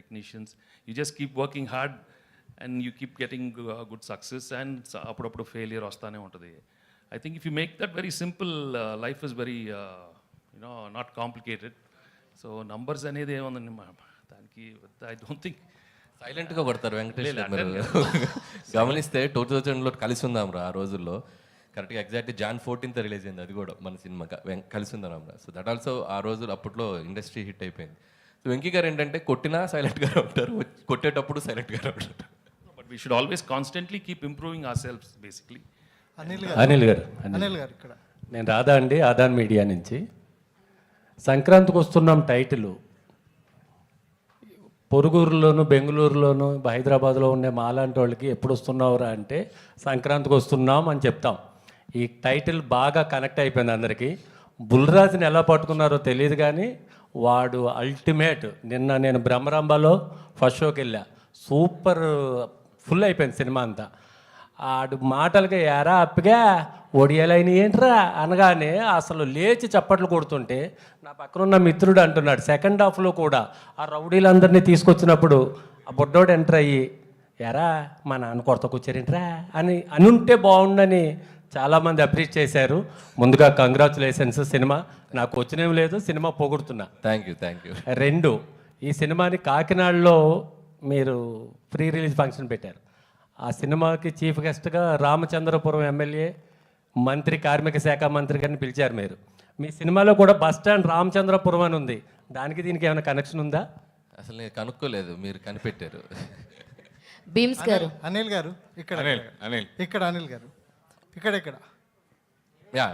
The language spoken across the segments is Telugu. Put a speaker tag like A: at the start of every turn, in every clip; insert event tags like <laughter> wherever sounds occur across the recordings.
A: technicians. You just keep working hard and you keep getting uh, good success and స- అప్పుడప్పుడు ఫెయిలియర్ వస్తానే ఉంటుంది. I think if you make that very simple life is very you know not complicated so numbers అనేది ఏముందండి దానికి ఐ డోంట్ థింక్
B: సైలెంట్గా కొడతారు వెంకటేష్ <laughs> గమనిస్తే టూ థౌజండ్లో కలిసి ఉందాం రా ఆ రోజుల్లో. కరెక్ట్గా ఎగ్జాక్ట్ జాన్ ఫోర్టీన్త్ రిలీజ్ అయింది అది కూడా మన సినిమా కలిసి ఉందాం రా. సో దట్ ఆల్సో ఆ రోజు అప్పట్లో ఇండస్ట్రీ హిట్ అయిపోయింది. సో వెంకీ గారు ఏంటంటే కొట్టినా సైలెంట్ గానే ఉంటారు కొట్టేటప్పుడు సైలెంట్ గానే ఉంటారు.
A: But we should always constantly keep improving our self basically
C: Anil garu.
D: Anil garu Anil.
C: Anil గారు ఇక్కడ.
D: నేను రాధా అండి ఆదాన్ మీడియా నుంచి. సంక్రాంతికి వస్తున్నాం టైటిల్. పొరుగురులోను బెంగళూరులోను హైదరాబాద్లో ఉండే మాలాంటి వాళ్ళకి ఎప్పుడు వస్తున్నావురా అంటే సంక్రాంతికి వస్తున్నాం అని చెప్తాం. ఈ టైటిల్ బాగా కనెక్ట్ అయిపోయింది అందరికీ. బుల్రాజ్ని ఎలా పట్టుకున్నారో తెలియదు కానీ వాడు అల్టిమేట్ నిన్న నేను బ్రహ్మరంభలో ఫస్ట్ షోకి వెళ్ళా. సూపర్ ఫుల్ అయిపోయింది సినిమా అంతా. ఆడు మాటలకి ఎరా అప్పగా ఒడియాలైన ఏంట్రా అనగానే అసలు లేచి చప్పట్లు కొడుతుంటే నా పక్కన ఉన్న మిత్రుడు అంటున్నాడు సెకండ్ హాఫ్లో కూడా ఆ రౌడీలందరినీ తీసుకొచ్చినప్పుడు ఆ బొడ్డోడు ఎంటర్ అయ్యి ఎరా మా నాన్న కొరత కూర్చారేంట్రా? అని అనుంటే బాగుండని చాలామంది అప్రిషియేట్ చేశారు. ముందుగా కంగ్రాచులేషన్స్ సినిమా. నాకు వచ్చినేం లేదు సినిమా పొగుడుతున్నా.
B: థ్యాంక్ యూ థ్యాంక్ యూ
D: రెండు ఈ సినిమాని కాకినాడలో మీరు ప్రీ రిలీజ్ ఫంక్షన్ పెట్టారు. ఆ సినిమాకి చీఫ్ గెస్ట్గా రామచంద్రపురం ఎమ్మెల్యే మంత్రి కార్మిక శాఖ మంత్రి గారిని పిలిచారు మీరు. మీ సినిమాలో కూడా బస్ స్టాండ్ రామచంద్రపురం అని ఉంది. దానికి దీనికి ఏమైనా కనెక్షన్ ఉందా?
B: అసలు నేను కనుక్కోలేదు మీరు కనిపెట్టారు.
E: బీమ్స్ గారు.
C: అనిల్ గారు ఇక్కడ
F: అనిల్ అనిల్.
C: ఇక్కడ అనిల్ గారు. ఇక్కడ ఇక్కడ
B: యా.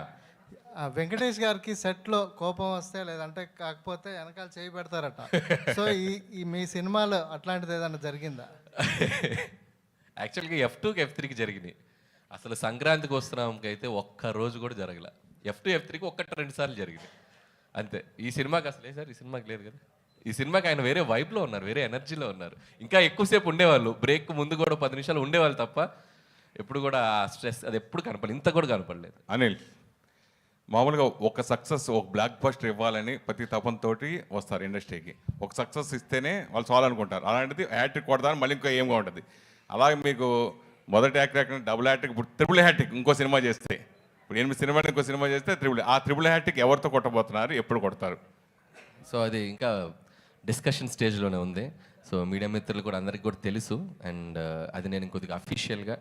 C: వెంకటేష్ గారికి సెట్లో కోపం వస్తే లేదంటే కాకపోతే వెనకాల చేయి పెడతారట. <laughs> సో ఈ ఈ మీ సినిమాలో అట్లాంటిది ఏదైనా జరిగిందా?
B: యాక్చువల్గా ఎఫ్ టూకి ఎఫ్ త్రీకి జరిగినాయి. అసలు సంక్రాంతికి వస్తున్నాంకి అయితే ఒక్క రోజు కూడా జరగల. ఎఫ్ టూ ఎఫ్ త్రీకి ఒక్కటి రెండు సార్లు జరిగింది అంతే. ఈ సినిమాకి అసలు ఏ సార్? ఈ సినిమాకి లేదు కదా? ఈ సినిమాకి ఆయన వేరే వైబ్లో ఉన్నారు వేరే ఎనర్జీలో ఉన్నారు. ఇంకా ఎక్కువసేపు ఉండేవాళ్ళు. బ్రేక్ ముందు కూడా పది నిమిషాలు ఉండేవాళ్ళు తప్ప ఎప్పుడు కూడా స్ట్రెస్ అది ఎప్పుడు కనపడలేదు. ఇంత కూడా కనపడలేదు.
F: అనిల్ మామూలుగా ఒక సక్సెస్ ఒక బ్లాక్ బస్టర్ ఇవ్వాలని ప్రతి తపంతోటి వస్తారు ఇండస్ట్రీకి. ఒక సక్సెస్ ఇస్తేనే వాళ్ళు చాలు అనుకుంటారు అలాంటిది హ్యాట్రిక్ కొడతాను మళ్ళీ ఇంకో ఏమగా ఉంటుంది అలాగే మీకు మొదటి యాక్టర్ డబుల్ హ్యాట్రిక్ ఇప్పుడు ట్రిపుల్ హ్యాట్రిక్ ఇంకో సినిమా చేస్తే ఇప్పుడు ఎనిమిది సినిమా ఇంకో సినిమా చేస్తే త్రిబుల్ ఆ త్రిబుల్ హ్యాట్రిక్ ఎవరితో కొట్టబోతున్నారు ఎప్పుడు కొడతారు?
B: సో అది ఇంకా డిస్కషన్ స్టేజ్లోనే ఉంది. సో మీడియా మిత్రులు కూడా అందరికీ కూడా తెలుసు. అండ్ అది నేను ఇంకొద్దిగా అఫీషియల్గా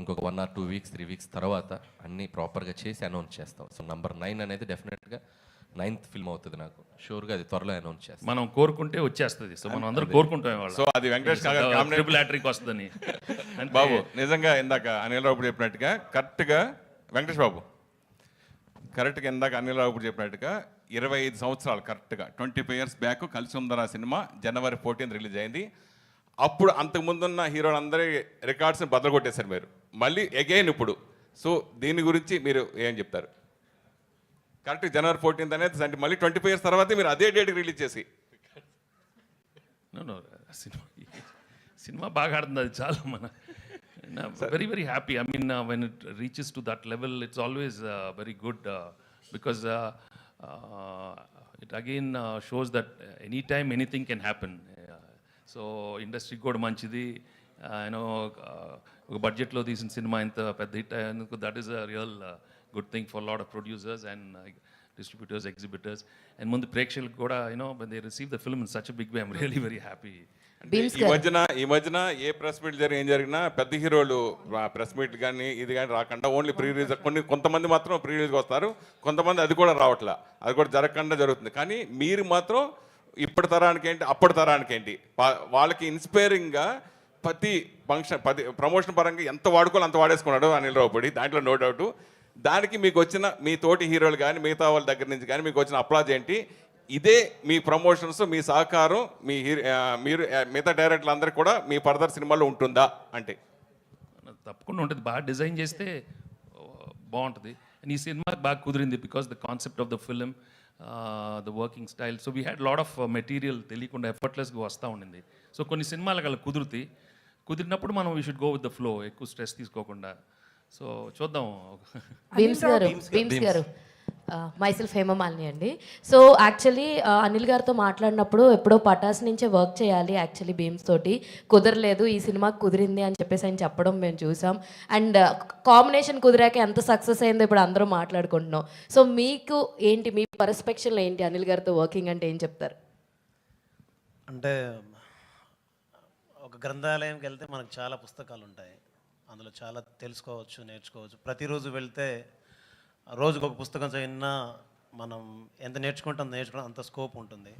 B: ఇంకొక one or two weeks three weeks తర్వాత అన్నీ ప్రాపర్గా చేసి అనౌన్స్ చేస్తాం. సో నంబర్ నైన్ అనేది డెఫినెట్గా నైన్త్ ఫిల్మ్ అవుతుంది నాకు. షూర్గా అది త్వరలో అనౌన్స్ చేస్తాం.
A: మనం కోరుకుంటే వచ్చేస్తుంది. సో మనం అందరూ కోరుకుంటాం వాళ్ళు
F: సో అది వెంకటేష్
A: ట్రిపుల్ వస్తుందని.
F: బాబు నిజంగా ఇందాక అనిల్ రావు చెప్పినట్టుగా కరెక్ట్గా వెంకటేష్ బాబు కరెక్ట్గా ఇందాక అనిల్ రావు చెప్పినట్టుగా ఇరవై ఐదు సంవత్సరాలు కరెక్ట్గా ట్వంటీ ఫైవ్ ఇయర్స్ బ్యాక్ కలిసి ఉందన్న సినిమా జనవరి ఫోర్టీన్త్ రిలీజ్ అయింది. అప్పుడు అంతకు ముందున్న హీరోలు అందరి రికార్డ్స్ని బద్దలు కొట్టేశారు మీరు. మళ్ళీ అగైన్ ఇప్పుడు. సో దీని గురించి మీరు ఏం చెప్తారు? కరెక్ట్ జనవరి ఫోర్టీన్త్ అనేది అంటే మళ్ళీ ట్వంటీ ఫైవ్ ఇయర్స్ తర్వాతే మీరు అదే డేట్కి రిలీజ్ చేసి.
A: సినిమా సినిమా బాగా ఆడుతుంది అది చాలా మన. Very very happy I mean when it reaches to that level it's always very good because it again shows that any time anything can happen so ఇండస్ట్రీకి కూడా మంచిది. యూనో ఒక బడ్జెట్లో తీసిన సినిమా ఇంత పెద్ద హిట్ అయ్యేందుకు that is a real good thing for lot of producers and distributors exhibitors and ముందు ప్రేక్షకులకు కూడా you know they receive the film in such big way I'm really very happy
F: ఈ మధ్యన ఈ మధ్యన ఏ ప్రెస్ మీట్ జరిగి ఏం జరిగినా పెద్ద హీరోలు ప్రెస్ మీట్ కానీ ఇది కానీ రాకుండా ఓన్లీ ప్రీ రిలీజ్ కొన్ని కొంతమంది మాత్రం ప్రీ రిలీజ్కి వస్తారు. కొంతమంది అది కూడా రావట్లే. అది కూడా జరగకుండా జరుగుతుంది. కానీ మీరు మాత్రం ఇప్పటి తరానికి ఏంటి అప్పటి తరానికి ఏంటి వాళ్ళకి ఇన్స్పైరింగ్గా ప్రతి ఫంక్షన్ ప్రతి ప్రమోషన్ పరంగా ఎంత వాడుకోవాలి అంత వాడేసుకున్నాడు అనిల్ రావుపడి దాంట్లో నో డౌట్. దానికి మీకు వచ్చిన మీ తోటి హీరోలు కానీ మిగతా వాళ్ళ దగ్గర నుంచి కానీ మీకు వచ్చిన అప్లాజ్ ఏంటి? ఇదే మీ ప్రమోషన్స్ మీ సహకారం మీ హీరో మీరు మిగతా డైరెక్టర్లు అందరికీ కూడా మీ ఫర్దర్ సినిమాలో ఉంటుందా? అంటే.
A: తప్పకుండా ఉంటుంది. బాగా డిజైన్ చేస్తే బాగుంటుంది. అండ్ ఈ సినిమా బాగా కుదిరింది because the concept of the film the working style so we had lot of material తెలియకుండా ఎఫర్ట్లెస్గా వస్తూ ఉండింది. సో కొన్ని సినిమాలకు అలా కుదురుతాయి కుదిరినప్పుడు మనం we should go with the flow ఎక్కువ స్ట్రెస్ తీసుకోకుండా. సో చూద్దాం.
E: బీమ్స్ గారు బీమ్స్ గారు. మైసెల్ఫ్ హేమమాలిని అండి. సో యాక్చువల్లీ అనిల్ గారితో మాట్లాడినప్పుడు ఎప్పుడో పటాస్ నుంచే వర్క్ చేయాలి యాక్చువల్లీ బీమ్స్ తోటి. కుదరలేదు ఈ సినిమాకి కుదిరింది అని చెప్పేసి ఆయన చెప్పడం మేము చూసాం. అండ్ కాంబినేషన్ కుదిరాక ఎంత సక్సెస్ అయిందో ఇప్పుడు అందరూ మాట్లాడుకుంటున్నాం. సో మీకు ఏంటి మీ పర్స్పెక్షన్లో ఏంటి అనిల్ గారితో వర్కింగ్ అంటే ఏం చెప్తారు?
G: అంటే గ్రంథాలయంకి వెళ్తే మనకు చాలా పుస్తకాలు ఉంటాయి అందులో చాలా తెలుసుకోవచ్చు నేర్చుకోవచ్చు. ప్రతిరోజు వెళ్తే రోజుకు ఒక పుస్తకం చదివినా మనం ఎంత నేర్చుకుంటాం నేర్చుకుంటాం అంత స్కోప్ ఉంటుంది.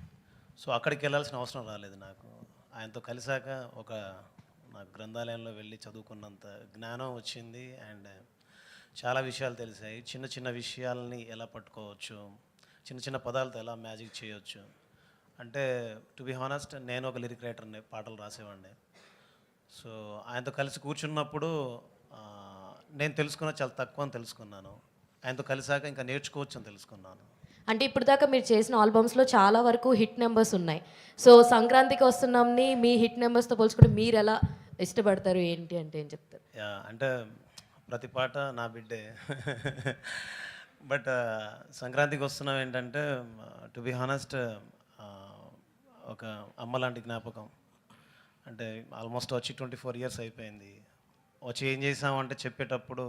G: సో అక్కడికి వెళ్ళాల్సిన అవసరం రాలేదు నాకు. ఆయనతో కలిసాక ఒక నాకు గ్రంథాలయంలో వెళ్ళి చదువుకున్నంత జ్ఞానం వచ్చింది. అండ్ చాలా విషయాలు తెలిసాయి. చిన్న చిన్న విషయాల్ని ఎలా పట్టుకోవచ్చు చిన్న చిన్న పదాలతో ఎలా మ్యాజిక్ చేయొచ్చు. అంటే టు బి హానెస్ట్ నేను ఒక లిరిక్ రైటర్ని పాటలు రాసేవాడిని. సో ఆయనతో కలిసి కూర్చున్నప్పుడు నేను తెలుసుకున్న చాలా తక్కువ అని తెలుసుకున్నాను. ఆయనతో కలిసాక ఇంకా నేర్చుకోవచ్చు అని తెలుసుకున్నాను.
E: అంటే ఇప్పుడు దాకా మీరు చేసిన ఆల్బమ్స్లో చాలా వరకు హిట్ నెంబర్స్ ఉన్నాయి. సో సంక్రాంతికి వస్తున్నాంని మీ హిట్ నెంబర్స్తో పోల్చుకుంటే మీరు ఎలా ఇష్టపడతారు ఏంటి అంటే ఏం చెప్తారు?
G: అంటే ప్రతి పాట నా బిడ్డే. బట్ సంక్రాంతికి వస్తున్నాం ఏంటంటే టు బి హానెస్ట్ ఒక అమ్మ లాంటి జ్ఞాపకం. అంటే ఆల్మోస్ట్ వచ్చి ట్వంటీ ఫోర్ ఇయర్స్ అయిపోయింది. వచ్చి ఏం చేసామంటే చెప్పేటప్పుడు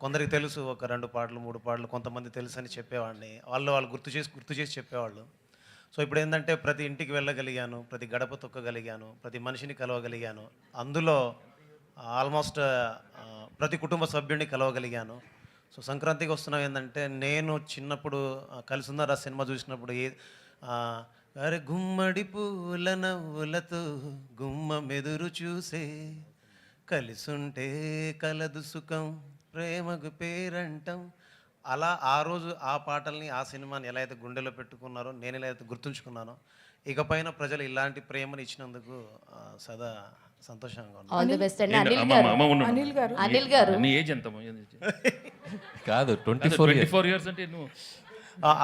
G: కొందరికి తెలుసు ఒక రెండు పాటలు మూడు పాటలు కొంతమంది తెలుసు అని చెప్పేవాడిని. వాళ్ళు వాళ్ళు గుర్తు చేసి గుర్తు చేసి చెప్పేవాళ్ళు. సో ఇప్పుడు ఏంటంటే ప్రతి ఇంటికి వెళ్ళగలిగాను ప్రతి గడప తొక్కగలిగాను ప్రతి మనిషిని కలవగలిగాను. అందులో ఆల్మోస్ట్ ప్రతి కుటుంబ సభ్యుడిని కలవగలిగాను. సో సంక్రాంతికి వస్తున్నాం ఏంటంటే నేను చిన్నప్పుడు ఆ, సినిమా చూసినప్పుడు ఏ అరే గుమ్మడి పూల నవ్వులతో గుమ్మ మెదురు చూసే కలిసుంటే కలదు సుఖం ప్రేమకు పేరంటం. అలా ఆ రోజు ఆ పాటల్ని ఆ సినిమాని ఎలా అయితే గుండెలో పెట్టుకున్నారో నేను ఎలా అయితే గుర్తుంచుకున్నానో ఇకపైన ప్రజలు ఇలాంటి ప్రేమను ఇచ్చినందుకు సదా సంతోషంగా
E: ఆల్ ది బెస్ట్ అండి.
A: నేను-
E: అనిల్
A: అమ్మ
E: గారు.
A: అమ్మ ఉండు.
E: అనిల్ గారు. అనిల్ గారు.
A: నీ ఏజ్ ఎంత
B: కాదు ట్వంటీ ఫోర్
A: ఇయర్స్ అంటే నువ్వు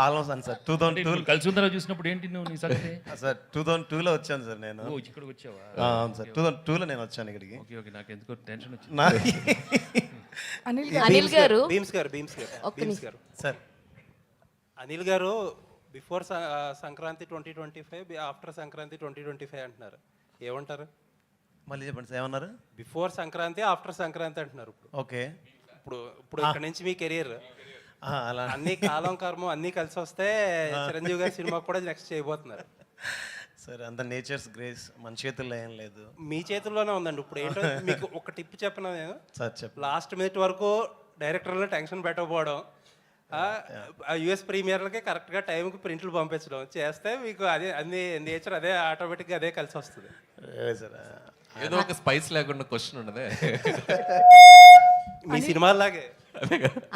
G: ఆల్మోస్ట్ అని సార్. టూ థౌసండ్ టూ
A: కలిసి ఉందరా చూసినప్పుడు ఏంటి నువ్వు నీ సంగతి?
G: సార్ టూ థౌసండ్ టూలో వచ్చాను సార్ నేను.
A: ఇక్కడికి వచ్చావా?
G: ఆ, అవును సార్. టూ థౌసండ్ టూలో నేను వచ్చాను ఇక్కడికి.
A: ఓకే ఓకే నాకు ఎందుకో టెన్షన్ వచ్చింది.
G: నా
E: అనిల్ గారు.
H: భీమ్స్ గారు భీమ్స్ గారు. Bheems garu
G: sir.
H: Anil garu before Sankranti twenty twenty five after Sankranti twenty twenty five అంటున్నారు. ఏమంటారు?
G: మళ్ళీ చెప్పండి సార్ ఏమన్నారు?
H: బిఫోర్ సంక్రాంతి ఆఫ్టర్ సంక్రాంతి అంటున్నారు ఇప్పుడు.
G: ఓకే.
H: ఇప్పుడు ఇప్పుడు ఇక్కడ నుంచి మీ కెరీర్
G: అలా.
H: అన్ని కాలం కర్మం అన్ని కలిసి వస్తే చిరంజీవి గారి సినిమా కూడా నెక్స్ట్ చేయబోతున్నారు.
G: సార్ అంత నేచర్స్ గ్రేస్ మన చేతుల్లో ఏం లేదు.
H: మీ చేతుల్లోనే ఉందండి. ఇప్పుడు ఏంటో మీకు ఒక టిప్ చెప్పిన నేను?
G: సార్ చెప్పండి
H: లాస్ట్ మినిట్ వరకు డైరెక్టర్లో టెన్షన్ పెట్టకపోవడం యుఎస్ ప్రీమియర్లకి కరెక్ట్గా టైంకి ప్రింట్లు పంపించడం చేస్తే మీకు అదే అన్ని నేచర్ అదే ఆటోమేటిక్గా అదే కలిసి వస్తుంది.
B: ఏదో ఒక స్పైస్ లేకుండా క్వశ్చన్ ఉన్నదే.
H: మీ సినిమాలాగే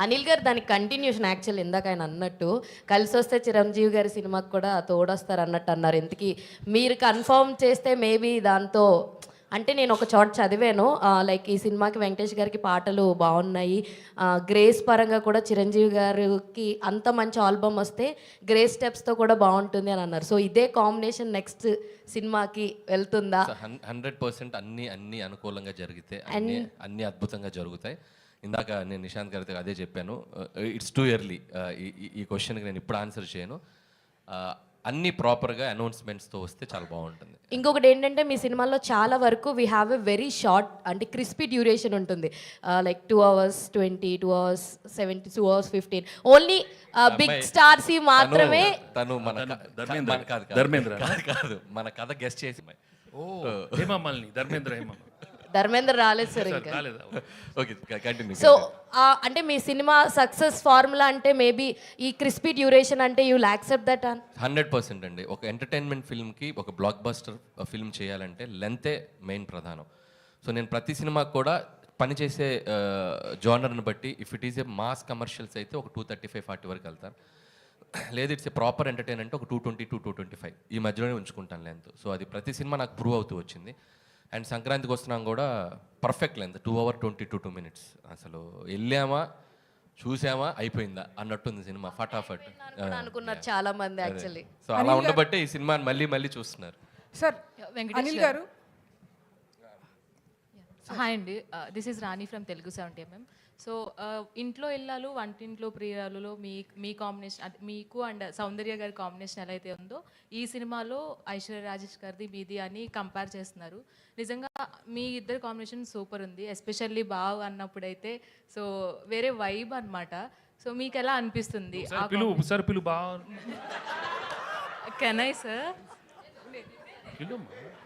E: అనిల్ గారు దానికి కంటిన్యూషన్ యాక్చువల్ ఇందాక ఆయన అన్నట్టు కలిసి వస్తే చిరంజీవి గారి సినిమాకి కూడా తోడొస్తారు అన్నట్టు అన్నారు. ఇంతకీ మీరు కన్ఫర్మ్ చేస్తే మేబీ దాంతో అంటే నేను ఒక చోట చదివాను లైక్ ఈ సినిమాకి వెంకటేష్ గారికి పాటలు బాగున్నాయి. గ్రేస్ పరంగా కూడా చిరంజీవి గారికి అంత మంచి ఆల్బమ్ వస్తే గ్రేస్ స్టెప్స్తో కూడా బాగుంటుంది అని అన్నారు. సో ఇదే కాంబినేషన్ నెక్స్ట్ సినిమాకి వెళ్తుందా?
B: హండ్రెడ్ పర్సెంట్ అన్ని అన్ని అనుకూలంగా జరిగితే అన్ని అన్ని అద్భుతంగా జరుగుతాయి. ఇందాక నేను నిశాంత్ గారితో అదే చెప్పాను. ఇట్స్ టూ ఇయర్లీ ఈ క్వశ్చన్కి నేను ఇప్పుడు ఆన్సర్ చేయను. Uh, అన్ని ప్రాపర్గా అనౌన్స్మెంట్స్తో వస్తే చాలా బాగుంటుంది.
E: ఇంకొకటి ఏంటంటే మీ సినిమాలో చాలా వరకు we have a very short అంటే క్రిస్పీ డ్యూరేషన్ ఉంటుంది. Like two hours twenty two hours seventy two hours fifteen only big stars మాత్రమే
B: తను- మన
A: ధర్మేంద్ర.
B: కాదు, కాదు.
A: ధర్మేంద్ర.
B: కాదు కాదు. మన కథ గెస్ట్ చేసి
A: ఓ హేమమాలిని ధర్మేంద్ర హేమ
E: ధర్మేంద్ర రాలేదు <laughs> సార్ ఇంకా.
A: రాలేదా
B: ఓకే కంటిన్యూ
E: సో అంటే మీ సినిమా సక్సెస్ ఫార్ములా అంటే మేబీ ఈ క్రిస్పీ డ్యూరేషన్ అంటే you accept that an
B: hundred percent అండి. ఒక ఎంటర్టైన్మెంట్ ఫిల్మ్కి ఒక బ్లాక్ బస్టర్ ఫిల్మ్ చేయాలంటే లెంతే మెయిన్ ప్రధానం. సో నేను ప్రతి సినిమాకి కూడా పనిచేసే జానర్ని బట్టి if it is a mass commercials అయితే ఒక టూ థర్టీ ఫైవ్ ఫార్టీ వరకు వెళ్తాను. లేదు ఇట్స్ ఏ ప్రాపర్ ఎంటర్టైన్ అంటే ఒక two twenty two two twenty five. ఈ మధ్యలోనే ఉంచుకుంటాను లెంత్. సో అది ప్రతి సినిమా నాకు ప్రూవ్ అవుతూ వచ్చింది. అండ్ సంక్రాంతికి వస్తున్నాం కూడా perfect length two hour twenty two two minutes అసలు వెళ్ళామా చూసామా అయిపోయిందా అన్నట్టుంది సినిమా ఫటాఫట్.
E: అనుకున్నారు చాలా మంది యాక్చువల్లీ
B: సో అలా ఉండబట్టే ఈ సినిమాని మళ్ళీ మళ్ళీ చూస్తున్నారు.
I: సార్
J: వెంకటేష్
I: అనిల్
J: గారు. హాయ్ అండి. This is Rani from Telugu seventy MM
I: so ఇంట్లో ఇల్లాలు వంటింట్లో ప్రియురాలులో మీ మీ కాంబినేషన్ మీకు అండ్ సౌందర్య గారి కాంబినేషన్ ఎలా అయితే ఉందో ఈ సినిమాలో ఐశ్వర్య రాజేష్ గారిది మీది అని కంపేర్ చేస్తున్నారు. నిజంగా మీ ఇద్దరు కాంబినేషన్ సూపర్ ఉంది ఎస్పెషల్లీ బావ్ అన్నప్పుడైతే. సో వేరే వైబ్ అన్నమాట. సో మీకు ఎలా అనిపిస్తుంది
A: పిలు
I: కెన్ సార్?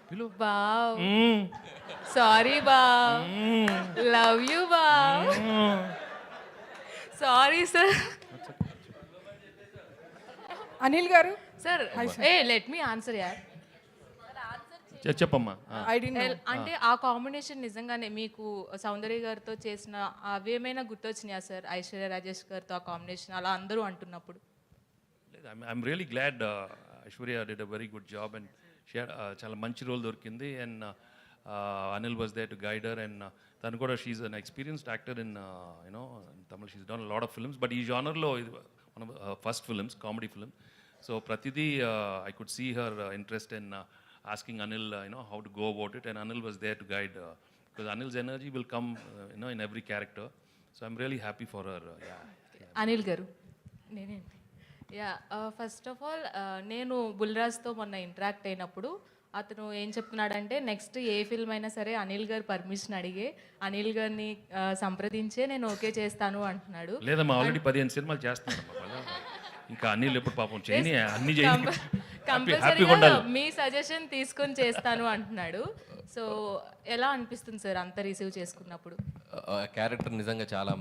A: పిలు
I: బావ్. సారీ బావ్ లవ్ యూ బావ్ sorry sir
J: Anil garu
I: sir ఏ లెట్ మీ ఆన్సర్ యార్
A: చెప్పమ్మా
I: అంటే ఆ కాంబినేషన్ నిజంగానే మీకు సౌందర్య గారితో చేసిన అవేమైనా గుర్తొచ్చినాయా సార్ ఐశ్వర్య రాజేష్ గారితో ఆ కాంబినేషన్ అలా అందరూ అంటున్నప్పుడు
A: లేదు I'm really glad Aishwarya did a very good job and she చాలా మంచి రోల్ దొరికింది. And Anil was there to guide her and తను కూడా she an experienced actor in you know Tamil she's done lot of films but ఈ జానర్లో ఇది మన first films comedy film so ప్రతిదీ I could see her interest in asking Anil you know how to go about it and Anil was there to guide because Anil's energy will come you know in every character so I'm really happy for her
I: Anil garu నేనేంటి యా ఫస్ట్ ఆఫ్ ఆల్ నేను బుల్రాజ్తో మొన్న ఇంటరాక్ట్ అయినప్పుడు అతను ఏం చెప్తున్నాడంటే నెక్స్ట్ ఏ ఫిల్మ్ అయినా సరే అనిల్ గారు పర్మిషన్ అడిగే అనిల్ గారిని సంప్రదించే నేను ఓకే చేస్తాను అంటున్నాడు.
A: లేదమ్మా ఆల్రెడీ పదిహేను సినిమాలు వాళ్ళ. ఇంకా అన్ని ఎప్పుడు పాపం చేయని అన్ని
I: కంపల్సరీగా మీ సజెషన్ తీసుకొని చేస్తాను అంటున్నాడు. సో ఎలా అనిపిస్తుంది సార్ అంత రిసీవ్ చేసుకున్నప్పుడు?
B: క్యారెక్టర్ నిజంగా చాలా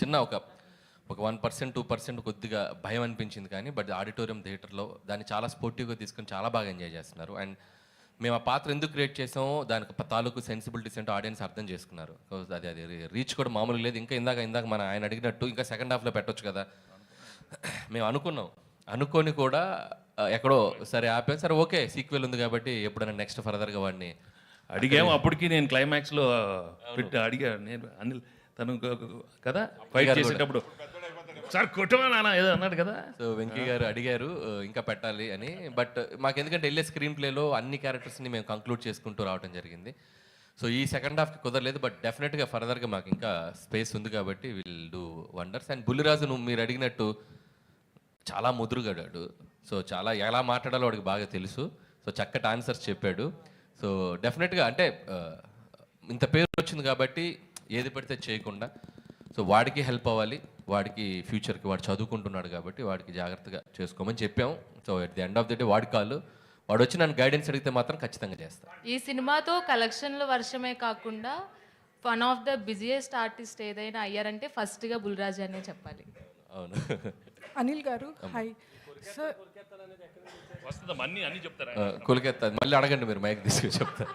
B: చిన్న ఒక ఒక వన్ పర్సెంట్ టూ పర్సెంట్ కొద్దిగా భయం అనిపించింది కానీ బట్ ఆడిటోరియం థియేటర్లో దాన్ని చాలా స్పోర్టివ్గా తీసుకొని చాలా బాగా ఎంజాయ్ చేస్తున్నారు. అండ్ మేము ఆ పాత్ర ఎందుకు క్రియేట్ చేసామో దానికి తాలూకు సెన్సిబిలిటీస్ అంటే ఆడియన్స్ అర్థం చేసుకున్నారు. అది అది రీచ్ కూడా మామూలుగా లేదు. ఇంకా ఇందాక ఇందాక మన ఆయన అడిగినట్టు ఇంకా సెకండ్ హాఫ్లో పెట్టొచ్చు కదా. మేము అనుకున్నాం. అనుకొని కూడా ఎక్కడో సరే ఆపాం. సరే ఓకే సీక్వెల్ ఉంది కాబట్టి ఎప్పుడైనా నెక్స్ట్ ఫర్దర్గా వాడిని
A: అడిగాము అప్పటికి నేను క్లైమాక్స్లో పెట్టి అడిగాను నేను అనిల్ తను కదా? ఫైట్ చేసేటప్పుడు సార్ కొట్టమా నాన్న ఏదో అన్నాడు కదా.
B: సో వెంకీ గారు అడిగారు ఇంకా పెట్టాలి అని. బట్ మాకు ఎందుకంటే వెళ్ళే స్క్రీన్ ప్లేలో అన్ని క్యారెక్టర్స్ని మేము కంక్లూడ్ చేసుకుంటూ రావడం జరిగింది. సో ఈ సెకండ్ హాఫ్కి కుదరలేదు బట్ డెఫినెట్గా ఫర్దర్గా మాకు ఇంకా స్పేస్ ఉంది కాబట్టి will do wonders and Bulliraju నువ్వు మీరు అడిగినట్టు చాలా ముదురుగాడాడు. సో చాలా ఎలా మాట్లాడాలో వాడికి బాగా తెలుసు. సో చక్కటి ఆన్సర్స్ చెప్పాడు. సో డెఫినెట్గా అంటే ఇంత పేరు వచ్చింది కాబట్టి ఏది పడితే చేయకుండా. సో వాడికి హెల్ప్ అవ్వాలి. వాడికి ఫ్యూచర్కి వాడు చదువుకుంటున్నాడు కాబట్టి వాడికి జాగ్రత్తగా చేసుకోమని చెప్పాం so at the end of the day వాడి కాళ్ళు వాడు వచ్చి నన్ను గైడెన్స్ అడిగితే మాత్రం ఖచ్చితంగా చేస్తాను
I: ఈ సినిమాతో కలెక్షన్ల వర్షమే కాకుండా one of the busiest artist ఏదైనా అయ్యారంటే ఫస్ట్గా బుల్రాజ్ అనే చెప్పాలి.
B: అవును.
J: అనిల్ గారు హాయ్ సార్
A: అన్ని అన్ని చెప్తారా?
B: కొలికెత్తా మళ్ళీ అడగండి మీరు మైక్ తీసుకుని చెప్తాను